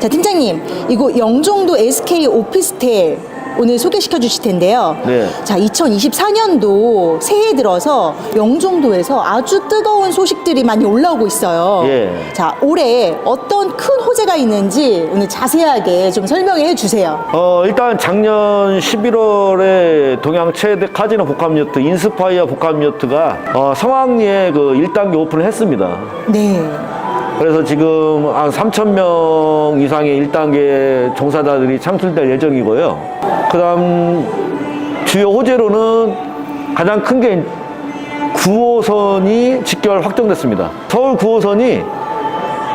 자, 팀장님, 이거 영종도 SK 오피스텔 오늘 소개시켜 주실 텐데요. 네. 자, 2024년도 새해 들어서 영종도에서 아주 뜨거운 소식들이 많이 올라오고 있어요. 예. 자, 올해 어떤 큰 호재가 있는지 오늘 자세하게 좀 설명해 주세요. 어, 일단 작년 11월에 동양 최대 카지노 복합요트 인스파이어 복합요트가 어, 성황리에 그 1단계 오픈을 했습니다. 네. 그래서 지금 한 3,000명 이상의 1단계 종사자들이 창출될 예정이고요. 그 다음 주요 호재로는 가장 큰 게 9호선이 직결 확정됐습니다. 서울 9호선이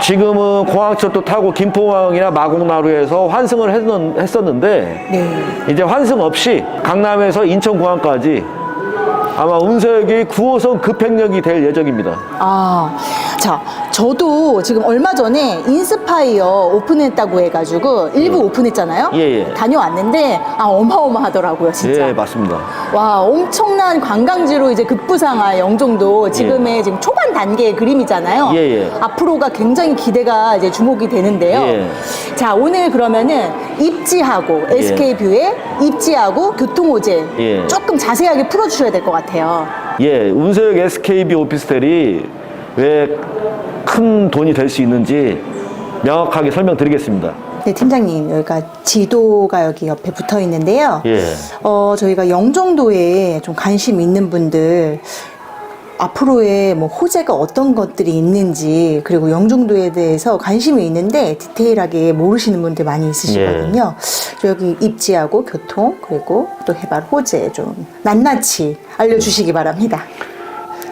지금은 공항철도 타고 김포공항이나 마곡나루에서 환승을 했었- 했었는데 네. 이제 환승 없이 강남에서 인천공항까지 아마 운석이 9호선 급행역이 될 예정입니다. 아, 자, 저도 지금 얼마 전에 인스파이어 오픈했다고 해가지고 일부 오픈했잖아요. 예, 예. 다녀왔는데 아 어마어마하더라고요, 진짜. 예, 맞습니다. 와, 엄청난 관광지로 이제 급부상할 영종도 지금의 지금 초반 단계의 그림이잖아요. 예, 예. 앞으로가 굉장히 기대가 이제 주목이 되는데요. 예. 자, 오늘 그러면은 입지하고 SK뷰에 입지하고 교통호재 예. 조금 자세하게 풀어주셔야 될 것 같아요. 예, 운석 SKB 오피스텔이 왜 큰 돈이 될 수 있는지 명확하게 설명드리겠습니다. 네, 팀장님, 여기가 지도가 여기 옆에 붙어 있는데요. 예. 어, 저희가 영종도에 좀 관심 있는 분들, 앞으로의 뭐 호재가 어떤 것들이 있는지, 그리고 영종도에 대해서 관심이 있는데 디테일하게 모르시는 분들 많이 있으시거든요. 저 여기 입지하고 교통, 그리고 또 해발 호재 좀 낱낱이 알려주시기 바랍니다.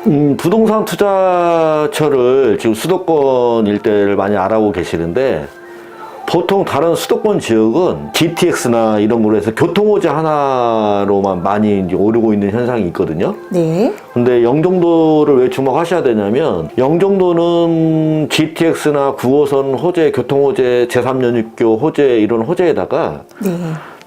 음, 부동산 투자처를 지금 수도권 일대를 많이 알아보고 계시는데 보통 다른 수도권 지역은 GTX나 이런 걸로 해서 교통호재 하나로만 많이 오르고 있는 현상이 있거든요. 네. 근데 영종도를 왜 주목하셔야 되냐면 영종도는 GTX나 9호선 호재, 교통호재, 제3연육교 호재 이런 호재에다가 네.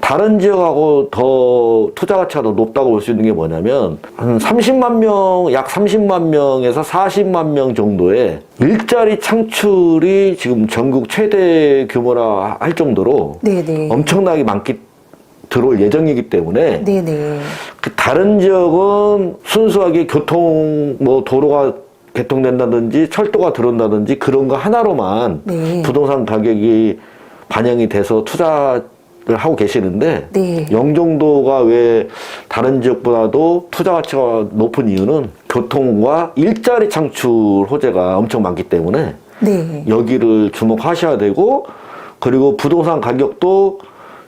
다른 지역하고 더 투자 가치가 더 높다고 볼 수 있는 게 뭐냐면 한 30만 명, 약 30만 명에서 40만 명 정도의 일자리 창출이 지금 전국 최대 규모라 할 정도로 네네. 엄청나게 많기 들어올 예정이기 때문에 네네. 그 다른 지역은 순수하게 교통 뭐 도로가 개통된다든지 철도가 들어온다든지 그런 거 하나로만 네. 부동산 가격이 반영이 돼서 투자를 하고 계시는데 네. 영종도가 왜 다른 지역보다도 투자 가치가 높은 이유는 교통과 일자리 창출 호재가 엄청 많기 때문에 네. 여기를 주목하셔야 되고 그리고 부동산 가격도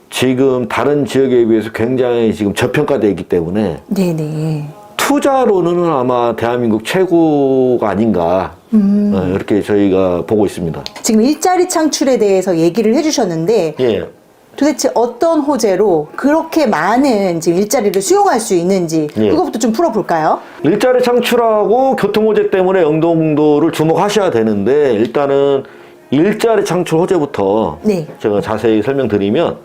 지금 다른 지역에 비해서 굉장히 지금 저평가되어 있기 때문에 네네. 투자로는 아마 대한민국 최고가 아닌가 음. 어, 이렇게 저희가 보고 있습니다. 지금 일자리 창출에 대해서 얘기를 해주셨는데 예. 도대체 어떤 호재로 그렇게 많은 지금 일자리를 수용할 수 있는지 예. 그것부터 좀 풀어볼까요? 일자리 창출하고 교통 호재 때문에 영동도를 주목하셔야 되는데 일단은 일자리 창출 호재부터 네. 제가 자세히 설명드리면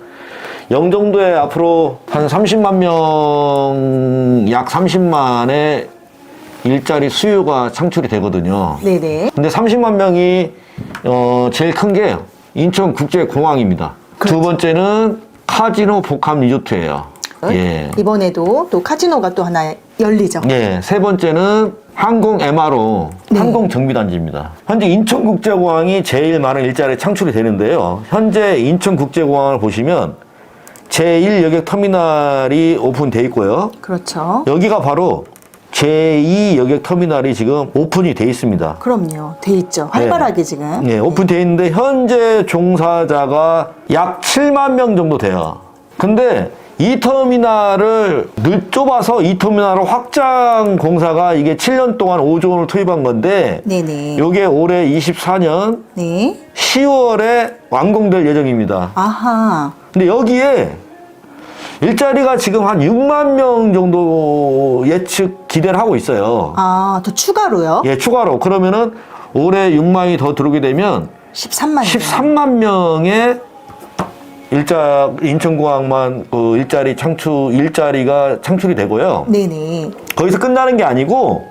영종도에 앞으로 한 30만 명, 약 30만의 일자리 수요가 창출이 되거든요. 네네. 근데 30만 명이 어, 제일 큰 게 인천국제공항입니다. 두 그렇죠. 번째는 카지노 복합 리조트예요. 예. 이번에도 또 카지노가 또 하나 열리죠. 예, 세 번째는 항공 MRO, 네. 항공 정비단지입니다. 현재 인천국제공항이 제일 많은 일자리 창출이 되는데요. 현재 인천국제공항을 보시면 제1 여객 터미널이 오픈돼 있고요. 그렇죠. 여기가 바로 제2 여객 터미널이 지금 오픈이 돼 있습니다. 그럼요. 돼 있죠. 활발하게 지금. 예, 오픈돼 있는데 현재 종사자가 약 7만 명 정도 돼요. 근데 이 터미널을 늦 좁아서 이 터미널을 확장 공사가 이게 7년 동안 5조 원을 투입한 건데 네네. 요게 올해 24년 네. 10월에 완공될 예정입니다. 아하. 근데 여기에 일자리가 지금 한 6만 명 정도 예측 기대를 하고 있어요. 아, 또 추가로요? 예, 추가로. 그러면은 올해 6만이 더 들어오게 되면 13만. 13만 명의 일자 인천공항만 그 일자리 창출 일자리가 창출이 되고요. 네네. 거기서 끝나는 게 아니고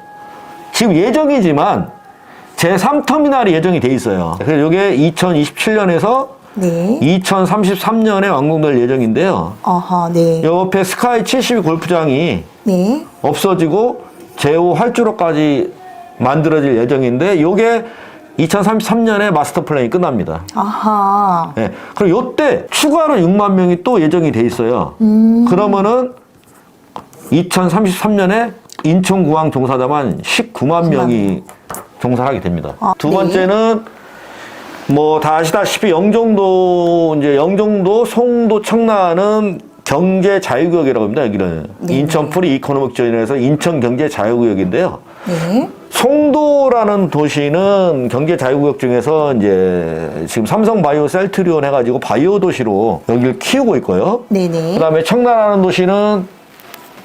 지금 예정이지만 제 3터미널이 예정이 돼 있어요. 그래서 이게 2027년에서 네. 2033년에 완공될 예정인데요. 아하, 네. 옆에 스카이 72 골프장이 네. 없어지고 제5 활주로까지 만들어질 예정인데 요게 2033년에 마스터 플랜이 끝납니다. 아하. 예. 그럼 요때 추가로 6만 명이 또 예정이 돼 있어요. 음. 그러면은 2033년에 인천공항 종사자만 19만 명이 종사하게 됩니다. 아, 두 네. 번째는 뭐 다 아시다시피 영종도 이제 영종도 송도 청라는 경제 자유구역이라고 합니다. 여기는 네. 인천 프리 이코노믹 존에서 인천 경제 자유구역인데요. 네. 송도라는 도시는 경제 자유구역 중에서 이제 지금 삼성 바이오 셀트리온 해가지고 바이오 도시로 여기를 키우고 있고요. 네네. 그다음에 청라라는 도시는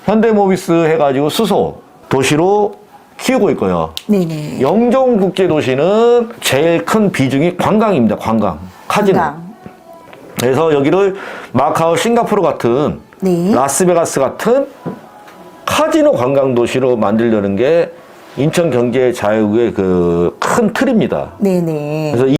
현대모비스 해가지고 수소 도시로 키우고 있고요. 네네. 영종국제도시는 제일 큰 비중이 관광입니다. 관광, 카지노. 건강. 그래서 여기를 마카오, 싱가포르 같은 네. 라스베가스 같은 카지노 관광 도시로 만들려는 게 인천 경제 자유의 그 큰 틀입니다. 네네. 그래서